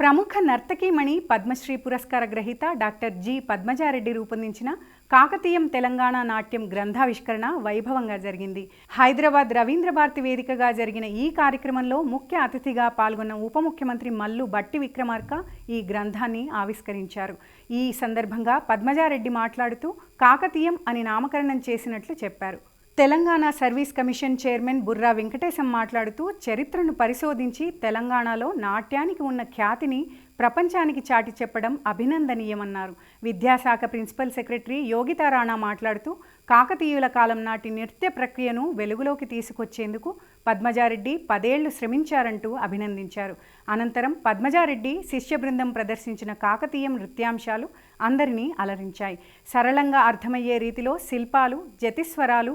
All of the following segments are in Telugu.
ప్రముఖ నర్తకీమణి పద్మశ్రీ పురస్కార గ్రహీత డాక్టర్ జి పద్మజారెడ్డి రూపొందించిన కాకతీయం తెలంగాణ నాట్యం గ్రంథావిష్కరణ వైభవంగా జరిగింది. హైదరాబాద్ రవీంద్ర భారతి వేదికగా జరిగిన ఈ కార్యక్రమంలో ముఖ్య అతిథిగా పాల్గొన్న ఉప ముఖ్యమంత్రి మల్లు బట్టి విక్రమార్క ఈ గ్రంథాన్ని ఆవిష్కరించారు. ఈ సందర్భంగా పద్మజారెడ్డి మాట్లాడుతూ కాకతీయం అని నామకరణం చేసినట్లు చెప్పారు. Telangana service commission chairman Burra Venkatesham మాట్లాడుతూ చరిత్రను పరిశోధించి తెలంగాణలో నాట్యానికి ఉన్న ఖ్యాతిని ప్రపంచానికి చాటి చెప్పడం అభినందనీయమన్నారు. విద్యాశాఖ ప్రిన్సిపల్ సెక్రటరీ యోగితా రాణా మాట్లాడుతూ కాకతీయుల కాలం నాటి నృత్య ప్రక్రియను వెలుగులోకి తీసుకొచ్చేందుకు పద్మజారెడ్డి పదేళ్ళు శ్రమించారంటూ అభినందించారు. అనంతరం పద్మజారెడ్డి శిష్య బృందం ప్రదర్శించిన కాకతీయం నృత్యాంశాలు అందరినీ అలరించాయి. సరళంగా అర్థమయ్యే రీతిలో శిల్పాలు జతిస్వరాలు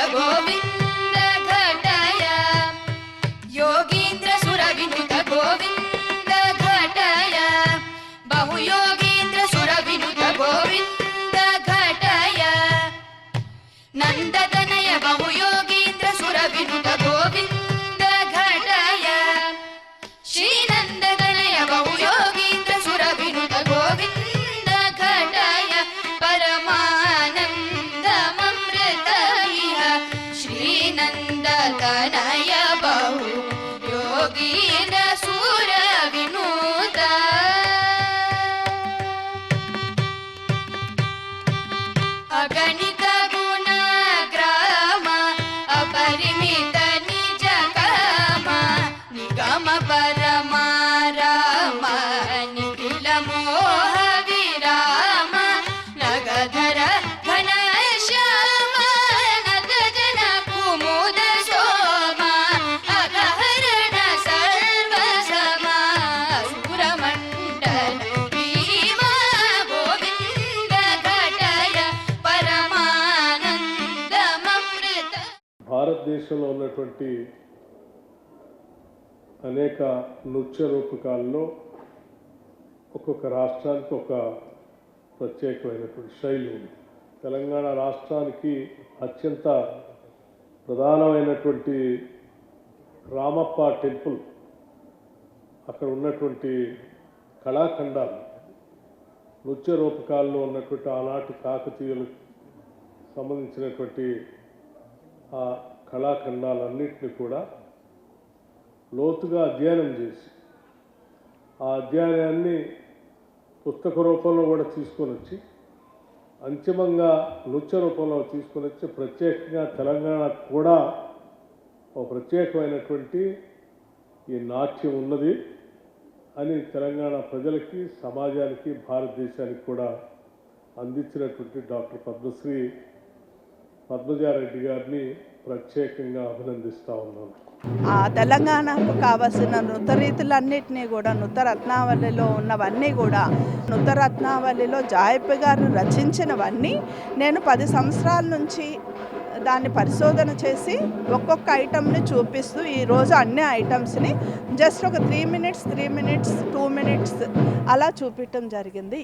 गोविन्द ತನಯ భారతదేశంలో ఉన్నటువంటి అనేక నృత్య రూపకాల్లో ఒక్కొక్క రాష్ట్రానికి ఒక ప్రత్యేకమైనటువంటి శైలి ఉంది. తెలంగాణ రాష్ట్రానికి అత్యంత ప్రధానమైనటువంటి రామప్ప టెంపుల్ అక్కడ ఉన్నటువంటి కళాఖండాలు నృత్య రూపకాల్లో ఉన్నటువంటి ఆనాటి కాకతీయులకు సంబంధించినటువంటి ఆ కళాఖండాలన్నింటినీ కూడా లోతుగా అధ్యయనం చేసి ఆ అధ్యయనాన్ని పుస్తక రూపంలో కూడా తీసుకొని వచ్చి అంతిమంగా నృత్య రూపంలో తీసుకొని వచ్చి ప్రత్యేకంగా తెలంగాణకు కూడా ఒక ప్రత్యేకమైనటువంటి ఈ నాట్యం ఉన్నది అని తెలంగాణ ప్రజలకి సమాజానికి భారతదేశానికి కూడా అందించినటువంటి డాక్టర్ పద్మశ్రీ పద్మజారెడ్డి గారిని ప్రత్యేకంగా అభినందిస్తా ఉన్నాను. ఆ తెలంగాణకు కావలసిన నృతరీతులన్నింటినీ కూడా నృతరత్నావళిలో ఉన్నవన్నీ కూడా నృతరత్నావళిలో జాయప్ప గారు రచించినవన్నీ నేను పది సంవత్సరాల నుంచి దాన్ని పరిశోధన చేసి ఒక్కొక్క ఐటమ్ని చూపిస్తూ ఈరోజు అన్ని ఐటమ్స్ని జస్ట్ ఒక three minutes three minutes two minutes అలా చూపించడం జరిగింది.